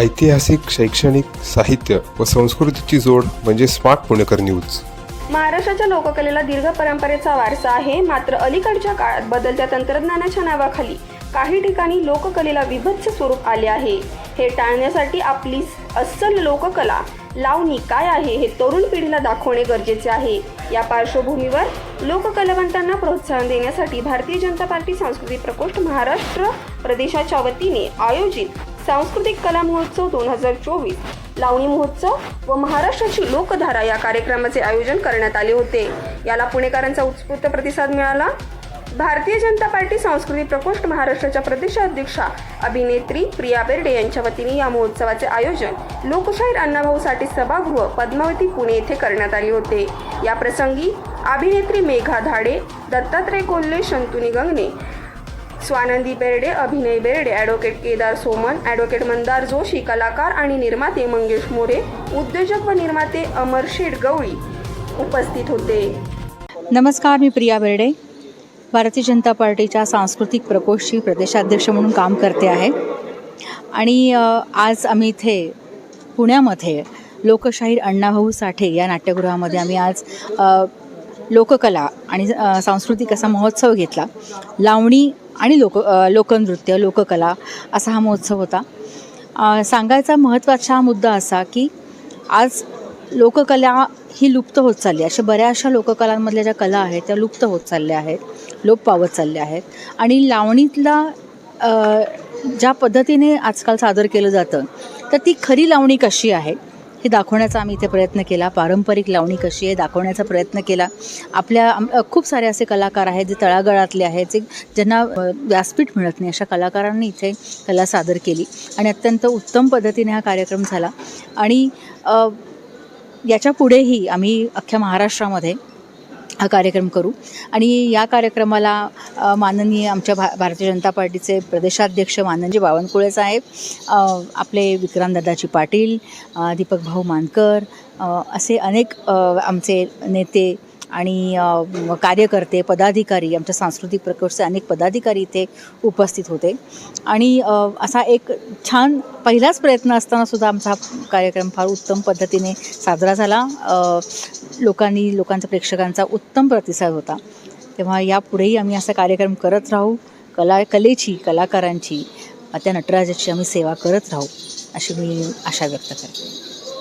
ऐतिहासिक शैक्षणिक साहित्य व संस्कृतीची जोड म्हणजे स्मार्ट पुणेकर न्यूज. महाराष्ट्राच्या लोककलेला दीर्घ परंपरेचा वारसा आहे मात्र अलीकडच्या काळात बदलत्या तंत्रज्ञानाच्या नावाखाली काही ठिकाणी लोककलेला विभत्स स्वरूप आले आहे. हे टाळण्यासाठी आपली अस्सल लोककला लावणी काय आहे हे तरुण पिढीला दाखवणे गरजेचे आहे. या पार्श्वभूमीवर लोककलावंतांना प्रोत्साहन देण्यासाठी भारतीय जनता पार्टी सांस्कृतिक प्रकोष्ठ महाराष्ट्र प्रदेशाच्या वतीने आयोजित सांस्कृतिक कला महोत्सव दोन हजार चोवीस. लावणी महोत्सव व महाराष्ट्राची लोकधारा या कार्यक्रमाचे आयोजन करण्यात आले होते. याला पुणेकरांचा उत्स्फूर्त प्रतिसाद मिळाला. भारतीय जनता पार्टी सांस्कृतिक प्रकोष्ठ महाराष्ट्राच्या प्रदेशाध्यक्षा अभिनेत्री प्रिया बेर्डे यांच्या वतीने या महोत्सवाचे आयोजन लोकशाहीर अण्णाभाऊ साठे सभागृह पद्मावती पुणे येथे करण्यात आले होते. या प्रसंगी अभिनेत्री मेघा धाडे दत्तात्रय कोल्हे शंतुनी गंगणे स्वानंदी बेर्डे अभिनय बेर्डे ॲडव्होकेट केदार सोमन ॲडव्होकेट मंदार जोशी कलाकार आणि निर्माते मंगेश मोरे उद्योजक व निर्माते अमर शेठ गवळी उपस्थित होते. नमस्कार मी प्रिया बेर्डे. भारतीय जनता पार्टीच्या सांस्कृतिक प्रकोष्ठची प्रदेशाध्यक्ष म्हणून काम करते आहे. आणि आज आम्ही इथे पुण्यामध्ये लोकशाहीर अण्णाभाऊ साठे या नाट्यगृहामध्ये आम्ही आज लोककला आणि सांस्कृतिक असा महोत्सव घेतला. लावणी आणि लोक लोकनृत्य लोककला असा हा महोत्सव होता. सांगायचा महत्त्वाचा मुद्दा असा की आज लोककला ही लुप्त होत चालली आहे. अशा बऱ्याचशा लोककलांमधल्या ज्या कला आहेत त्या लुप्त होत चालल्या आहेत लोप पावत चालल्या आहेत. आणि लावणीतला ज्या पद्धतीने आजकाल सादर केलं जातं तर ती खरी लावणी कशी आहे? हे दाखवण्याचा आम्ही इथे प्रयत्न केला. पारंपरिक लावणी कशी आहे दाखवण्याचा प्रयत्न केला. आपल्या खूप सारे असे कलाकार आहेत जे तळागळातले आहेत जे ज्यांना व्यासपीठ मिळत नाही. अशा कलाकारांनी इथे कला सादर केली आणि अत्यंत उत्तम पद्धतीने हा कार्यक्रम झाला. आणि याच्या पुढेही आम्ही अख्ख्या महाराष्ट्रामध्ये हा कार्यक्रम करू. आणि या कार्यक्रमाला माननीय आमच्या भा भारतीय जनता पार्टीचे प्रदेशाध्यक्ष माननजी बावनकुळे साहेब आपले आपले विक्रांतदादाजी पाटील दीपक भाऊ मानकर असे अनेक आमचे नेते आणि कार्यकर्ते पदाधिकारी आमच्या सांस्कृतिक प्रकोष्ठचे अनेक पदाधिकारी इथे उपस्थित होते. आणि असा एक छान पहिलाच प्रयत्न असताना सुद्धा आमचा हा कार्यक्रम फार उत्तम पद्धतीने साजरा झाला. लोकांनी लोकांचा प्रेक्षकांचा उत्तम प्रतिसाद होता. तेव्हा यापुढेही आम्ही असा कार्यक्रम करत राहू. कला कलेची कलाकारांची त्या नटराजाची आम्ही सेवा करत राहू अशी मी आशा व्यक्त करते.